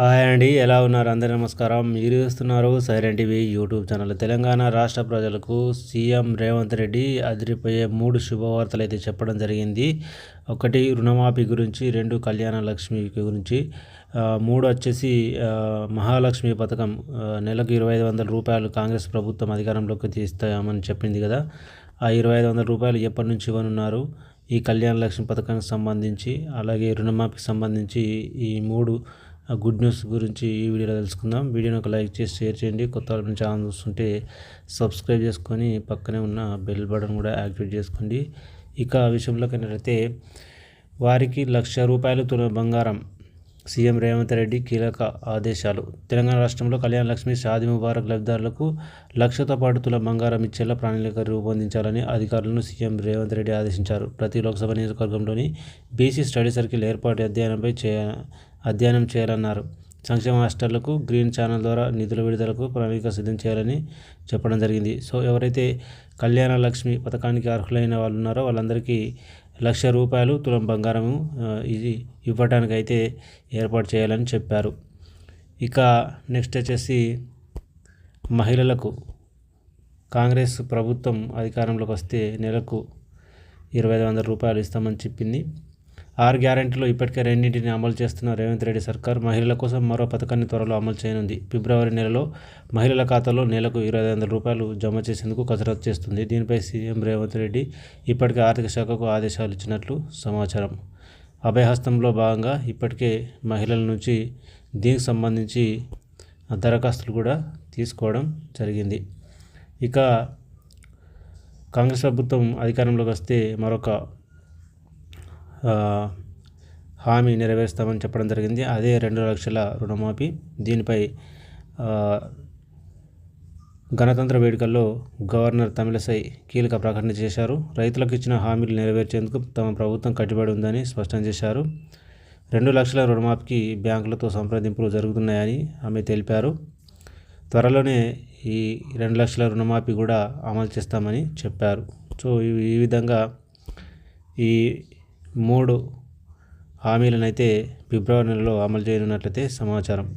Hi అండి ఎలా ఉన్నారు? అందరి నమస్కారం. మీరు చూస్తున్నారు siren TV YouTube channel. Telangana రాష్ట్ర ప్రజలకు సీఎం రేవంత్ రెడ్డి అదిరిపోయే మూడు శుభవార్తలు అయితే చెప్పడం జరిగింది. ఒకటి రుణమాఫీ గురించి రెండు కళ్యాణ లక్ష్మి గురించి. మూడు వచ్చేసి మహాలక్ష్మి పథకం. నెలకు ఇరవై ఐదు వందల రూపాయలు కాంగ్రెస్ ప్రభుత్వం అధికారంలోకి తీస్తామని చెప్పింది కదా. ఆ ఇరవై ఐదు వందల రూపాయలు ఎప్పటి నుంచి ఇవ్వనున్నారు? ఈ కళ్యాణ లక్ష్మి పథకానికి సంబంధించి అలాగే రుణమాఫీకి సంబంధించి ఈ మూడు ఆ గుడ్ న్యూస్ గురించి ఈ వీడియోలో తెలుసుకుందాం. వీడియోని ఒక లైక్ చేసి షేర్ చేయండి. కొత్త వాళ్ళ ఛానల్ చూస్తుంటే సబ్స్క్రైబ్ చేసుకొని పక్కనే ఉన్న బెల్ బటన్ కూడా యాక్టివేట్ చేసుకోండి. ఇక విషయంలోకి అయితే వారికి లక్ష రూపాయలు తుల బంగారం సీఎం రేవంత్ రెడ్డి కీలక ఆదేశాలు. తెలంగాణ రాష్ట్రంలో కళ్యాణ లక్ష్మి షాది ముబారక్ లబ్ధిదారులకు లక్షతో పాటు తుల బంగారం ఇచ్చేలా ప్రణాళిక రూపొందించాలని అధికారులను సీఎం రేవంత్ రెడ్డి ఆదేశించారు. ప్రతి లోక్సభ నియోజకవర్గంలోని బీసీ స్టడీ సర్కిల్ ఏర్పాటు అధ్యయనంపై చే అధ్యయనం చేయాలన్నారు. సంక్షేమ హాస్టళ్ళకు గ్రీన్ ఛానల్ ద్వారా నిధుల విడుదలకు ప్రణాళిక సిద్ధం చేయాలని చెప్పడం జరిగింది. సో ఎవరైతే కళ్యాణ లక్ష్మి పథకానికి అర్హులైన వాళ్ళు ఉన్నారో వాళ్ళందరికీ లక్ష రూపాయలు తులం బంగారము ఇది ఇవ్వడానికి అయితే ఏర్పాటు చేయాలని చెప్పారు. ఇక నెక్స్ట్ వచ్చేసి మహిళలకు కాంగ్రెస్ ప్రభుత్వం అధికారంలోకి వస్తే నెలకు ఇరవై ఐదు వందల రూపాయలు ఇస్తామని చెప్పింది. ఆరు గ్యారెంటీలో ఇప్పటికే రెండింటిని అమలు చేస్తున్న రేవంత్ రెడ్డి సర్కార్ మహిళల కోసం మరో పథకాన్ని త్వరలో అమలు చేయనుంది. ఫిబ్రవరి నెలలో మహిళల ఖాతాలో నెలకు ఇరవై వందల రూపాయలు జమ చేసేందుకు కసరత్తు చేస్తుంది. దీనిపై సీఎం రేవంత్ రెడ్డి ఇప్పటికే ఆర్థిక శాఖకు ఆదేశాలు ఇచ్చినట్లు సమాచారం. అభయహస్తంలో భాగంగా ఇప్పటికే మహిళల నుంచి దీనికి సంబంధించి దరఖాస్తులు కూడా తీసుకోవడం జరిగింది. ఇక కాంగ్రెస్ ప్రభుత్వం అధికారంలోకి వస్తే మరొక హామీ నెరవేరుస్తామని చెప్పడం జరిగింది. అదే రెండు లక్షల రుణమాఫీ. దీనిపై గణతంత్ర వేడుకల్లో గవర్నర్ తమిళసై కీలక ప్రకటన చేశారు. రైతులకు ఇచ్చిన హామీలు నెరవేర్చేందుకు తమ ప్రభుత్వం కట్టుబడి ఉందని స్పష్టం చేశారు. రెండు లక్షల రుణమాఫీకి బ్యాంకులతో సంప్రదింపులు జరుగుతున్నాయని ఆమె తెలిపారు. త్వరలోనే ఈ రెండు లక్షల రుణమాఫీ కూడా అమలు చేస్తామని చెప్పారు. సో ఈ విధంగా ఈ మూడు హామీలను అయితే ఫిబ్రవరి నెలలో అమలు చేయనున్నట్లయితే సమాచారం.